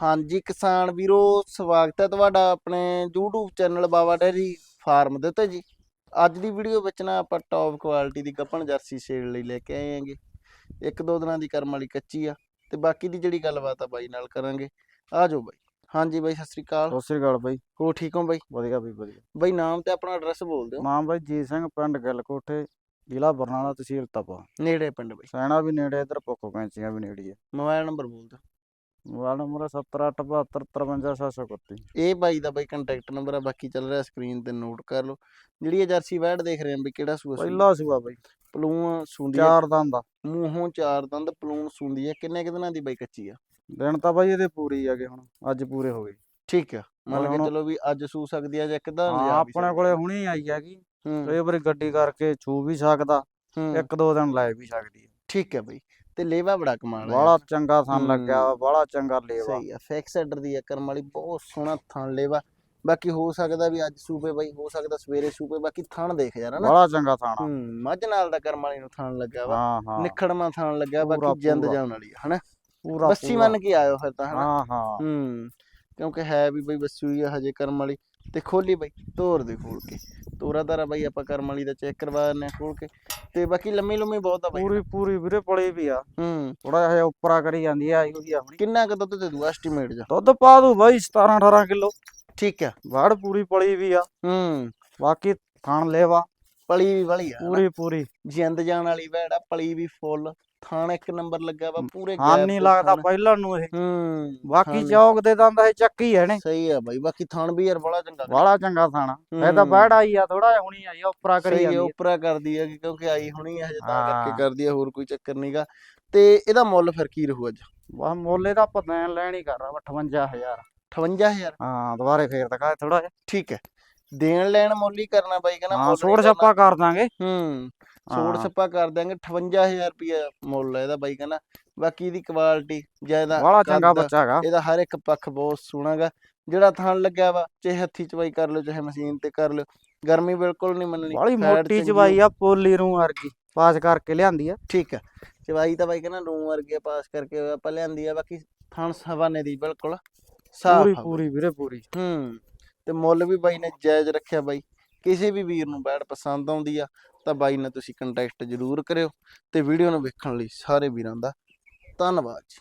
ਹਾਂਜੀ ਕਿਸਾਨ ਵੀਰੋ ਸਵਾਗਤ ਹੈ ਤੁਹਾਡਾ ਆਪਣੇ YouTube channel Baba dairy farm ਦੇ ਉੱਤੇ ਜੀ। ਅੱਜ ਦੀ ਵੀਡੀਓ ਵਿੱਚ ਨਾ ਆਪਾਂ ਟੌਪ ਕੁਆਲਿਟੀ ਦੀ ਗੱਪਣ ਜਰਸੀ ਸੇਲ ਲਈ ਲੈ ਕੇ ਆਏ ਆਂਗੇ ਇੱਕ ਦੋ ਦਿਨਾਂ ਦੀ ਕਰਮ ਵਾਲੀ ਕੱਚੀ ਆ ਤੇ ਬਾਕੀ ਦੀ ਜਿਹੜੀ ਗੱਲਬਾਤ ਆ ਬਾਈ ਨਾਲ ਕਰਾਂਗੇ। ਆ ਜਾਓ ਬਾਈ। ਹਾਂਜੀ ਬਾਈ ਸਤਿ ਸ੍ਰੀ ਅਕਾਲ। ਸਤਿ ਸ੍ਰੀ ਅਕਾਲ ਬਾਈ। ਹੋ ਠੀਕ ਹੋ ਬਾਈ? ਵਧੀਆ ਬਈ ਵਧੀਆ। ਬਾਈ ਨਾਮ ਤੇ ਆਪਣਾ ਐਡਰੈਸ ਬੋਲ ਦਿਓ। ਨਾਮ ਬਾਈ ਜੀਤ ਸਿੰਘ ਪਿੰਡ ਗਿੱਲ ਕੋਠੇ ਜ਼ਿਲ੍ਹਾ ਬਰਨਾਲਾ ਤਹਿਸੀਲ ਤਪਾ। ਨੇੜੇ ਪਿੰਡ ਬਾਈ। ਸੈਣਾ ਵੀ ਨੇੜੇ ਇਧਰ ਪੱਕੋ ਕੈਂਚੀਆਂ ਵੀ ਨੇੜੇ ਆ ਮੋਬਾਈਲ ਨੰਬਰ ਬੋਲ ਦਿਓ। ਮੋਬਾਈਲ ਨੰਬਰ 7872535731 ਇਹ ਬਾਈ ਦਾ ਬਾਈ ਕੰਟੈਕਟ ਨੰਬਰ ਆ ਬਾਕੀ ਚੱਲ ਰਿਹਾ ਸਕਰੀਨ ਤੇ ਨੋਟ ਕਰ ਲਓ। ਜਿਹੜੀ ਇਹ ਜਰਸੀ ਵੈੜ ਦੇਖ ਰਹੇ ਆਂ ਵੀ ਕਿਹੜਾ ਸੂਆ? ਪਹਿਲਾ ਸੂਆ ਬਾਈ। ਪਲੂਣ ਸੁੰਦੀ ਆ ਚਾਰ ਦੰਦ ਦਾ ਮੂੰਹੋਂ ਚਾਰ ਦੰਦ ਪਲੂਣ ਸੁੰਦੀ ਆ। ਕਿੰਨੇ ਕੁ ਦਿਨਾਂ ਦੀ ਬਾਈ ਕੱਚੀ ਆ? ਦਿਨ ਤਾਂ ਬਾਈ ਇਹਦੇ ਪੂਰੀ ਆਗੇ ਹੁਣ ਅੱਜ ਪੂਰੇ ਹੋ ਗਏ। ਠੀਕ ਆ। ਮੰਨ ਕੇ ਚਲੋ ਵੀ ਅੱਜ ਸੂ ਸਕਦੀ ਆ ਜਾਂ ਕਿਦਾਂ ਆਪਣੇ ਕੋਲੇ ਹੁਣੀ ਆਈ ਹੈਗੀ। ਕਈ ਵਾਰੀ ਗੱਡੀ ਕਰਕੇ ਛੂ ਵੀ ਸਕਦਾ ਇੱਕ ਦੋ ਦਿਨ ਲੈ ਵੀ ਸਕਦੀ ਹੈ ਠੀਕ ਹੈ ਬਾਈ। ਤੇ ਲੇਵਾ ਬੜਾ ਕਮਾਲ ਬਾਹਲਾ ਚੰਗਾ ਥਣ ਲੱਗਿਆ ਹੂੰ। ਬਾਹਲਾ ਚੰਗਾ ਲੇਵਾ। ਸਹੀ ਆ ਫੈਕਸ ਐਡਰ ਦੀ ਆ ਕਰਮ ਵਾਲੀ ਬਹੁਤ ਸੋਹਣਾ ਥਣ ਲੇਵਾ। ਬਾਕੀ ਹੋ ਸਕਦਾ ਵੀ ਅੱਜ ਸੂਪੇ ਬਾਈ ਹੋ ਸਕਦਾ ਸਵੇਰੇ ਸੂਪੇ ਬਾਕੀ ਥਣ ਦੇਖ ਯਾਰ ਹਨਾ? ਬਾਹਲਾ ਚੰਗਾ ਥਾਣਾ ਹੂੰ ਮੱਝ ਨਾਲ ਦਾ ਕਰਮ ਵਾਲੀ ਨੂੰ ਥਣ ਲੱਗਾ ਵਾ। ਹਾਂ ਹਾਂ। ਨਿਖੜਮਾ ਥਣ ਲੱਗਾ ਬਾਕੀ ਜਿੰਦ। ਜਾਣ ਵਾਲੀ ਹਨਾ? ਪੂਰਾ ਬੱਸੀ। ਮੰਨ ਕੇ ਆਇਓ ਫਿਰ ਤਾਂ ਹਨਾ? ਹਾਂ ਹਾਂ। ਹੂੰ। ਕਿਉਂਕਿ ਹੈ ਵੀ ਬਈ ਬੱਸੀ ਹੋਈ ਆ ਹਜੇ ਕਰਮ ਵਾਲੀ ਤੇ ਖੋਲੀ ਬਈ ਤੋਰ ਦੇ ਖੋਲ ਕੇ। ਤੋਰਾ ਤਾਰਾ ਬਈ ਆਪਾਂ ਕਰਮ ਵਾਲੀ ਦਾ ਚੈੱਕ ਕਰਵਾ ਹਾਂ ਖੋਲ ਕੇ। ਤੇ ਬਾਕੀ ਲੰਮੀ ਲੰਮੀ ਬਹੁਤ ਆ ਬਈ। ਪੂਰੀ ਪੂਰੀ ਵੀਰੇ ਪਲੀ ਵੀ ਆ। ਹੂੰ। ਥੋੜਾ ਜਿਹਾ ਉੱਪਰਾ ਕਰੀ ਜਾਂਦੀ ਆ ਆਈ ਹੋਈ ਆ ਹੁਣੀ ਕਿੰਨਾ ਕੁ ਦੁੱਧ ਦੇ ਦੂ ਐਸਟੀਮੇਟ ਜਾ? ਦੁੱਧ ਪਾ ਦੂ ਬਾਈ 17 18 ਕਿਲੋ। ਠੀਕ ਆ। ਵਾੜ ਪੂਰੀ ਪਲੀ ਵੀ ਆ। ਹੂੰ। ਬਾਕੀ ਥਣ ਲੈਵਾ। ਪਲੀ ਵੀ ਵਾਲੀ ਆ। ਪੂਰੀ ਪੂਰੀ। ਜਿੰਦ ਜਾਣ ਵਾਲੀ ਵੈੜ ਆ ਪਲੀ ਵੀ ਫੁੱਲ ਥਾਣ ਇੱਕ ਨੰਬਰ ਲੱਗਾ ਵਾ ਪੂਰੇ ਹਾਂ ਨਹੀਂ ਲੱਗਦਾ। ਪਹਿਲਾਂ ਨੂੰ ਇਹ। ਹੂੰ ਬਾਕੀ ਚੌਕ ਦੇ ਦੰਦ ਇਹ ਚੱਕੀ ਹੈ ਨੇ। ਸਹੀ ਆ ਬਾਈ ਬਾਕੀ ਥਣ ਵੀ ਯਾਰ ਬੜਾ ਚੰਗਾ ਵਾਲਾ ਚੰਗਾ ਥਾਣਾ ਇਹ ਤਾਂ। ਬੈੜ ਆਈ ਆ ਥੋੜਾ ਜਿਹਾ ਹੁਣੀ ਆਈ ਆ ਉੱਪਰਾ ਕਰੀ ਜਾਂਦੀ ਹੈ ਆ। ਉਪਰਾ ਕਰਦੀ ਹੈ ਕਿਉਂਕਿ ਆਈ ਹੁਣੀ ਹੈ ਹਜੇ ਤਾਂ। ਕਰਕੇ ਕਰਦੀ ਹੈ ਹੋਰ ਕੋਈ ਚੱਕਰ ਨਹੀਂਗਾ ਤੇ ਇਹਦਾ ਮੁੱਲ ਫਿਰ ਕੀ ਰਹੂ ਅੱਜ? ਵਾਹ ਮੋਲੇ ਦਾ ਪਤਾ ਲੈਣ ਹੀ ਕਰ ਰਹਾ 58000 58000 ਹਾਂ ਦੁਬਾਰੇ ਫੇਰ ਦਿਖਾ ਥੋੜਾ ਜਿਹਾ। ਠੀਕ ਹੈ। ਦੇਣ ਲੈਣ ਮੁੱਲ ਕਰਨਾ ਬਾਈ ਕਹਿੰਦਾ ਹਾਂ ਕਰਨਾ। ਛੱਪਾ ਕਰ ਦਾਂਗੇ। ਹੂੰ ਹਾਂ। ਛੱਪਾ ਕਰ ਦਿਆਂਗੇ 58000 ਰੁਪਏ ਮੁੱਲ ਹੈ ਇਹਦਾ ਬਾਈ ਕਹਿੰਦਾ। ਬਾਕੀ ਇਹਦੀ ਕੁਆਲਿਟੀ ਜ਼ਿਆਦਾ ਵਾਲਾ ਚੰਗਾ ਬੱਚਾ ਹੈਗਾ। ਇਹਦਾ ਹਰ ਇੱਕ ਪੱਖ ਬਹੁਤ ਸੋਹਣਾਗਾ ਜਿਹੜਾ ਥਣ ਲੱਗਿਆ ਵਾ ਚਾਹੇ ਹੱਥੀ ਚਵਾਈ ਕਰ ਲਓ ਚਾਹੇ ਮਸ਼ੀਨ ਤੇ ਕਰ ਲਓ ਗਰਮੀ ਬਿਲਕੁਲ ਨਹੀਂ ਮੰਨਣੀ fat ਮੋਟੀ ਚਵਾਈ ਆ। ਪੋਲੀ ਰੂ ਵਰਗੀ ਪਾਸ ਕਰਕੇ ਲਿਆਂਦੀ ਆ। ਠੀਕ ਹੈ ਚਵਾਈ ਤਾਂ ਬਾਈ ਕਹਿੰਦਾ ਨੂੰ ਵਰਗੇ ਪਾਸ ਕਰਕੇ ਆਪਾਂ ਲਿਆਂਦੀ ਆ ਬਾਕੀ ਥਣ ਹਵਾਨੇ ਦੀ ਬਿਲਕੁਲ ਸਾਫ਼ ਪੂਰੀ ਪੂਰੀ ਵੀਰੇ ਪੂਰੀ। ਹੂੰ। ਤੇ ਮੁੱਲ ਵੀ ਬਾਈ ਨੇ ਜਾਇਜ਼ ਰੱਖਿਆ ਬਾਈ। ਕਿਸੇ ਵੀ ਵੀਰ ਨੂੰ ਬੈਡ ਪਸੰਦ ਆਉਂਦੀ ਆ, ਤਾਂ ਬਾਈ ਨਾਲ ਤੁਸੀਂ ਕੰਟੈਕਟ ਜ਼ਰੂਰ ਕਰਿਓ ਤੇ ਵੀਡੀਓ ਨੂੰ ਵੇਖਣ ਲਈ ਸਾਰੇ ਵੀਰਾਂ ਦਾ ਧੰਨਵਾਦ ਜੀ।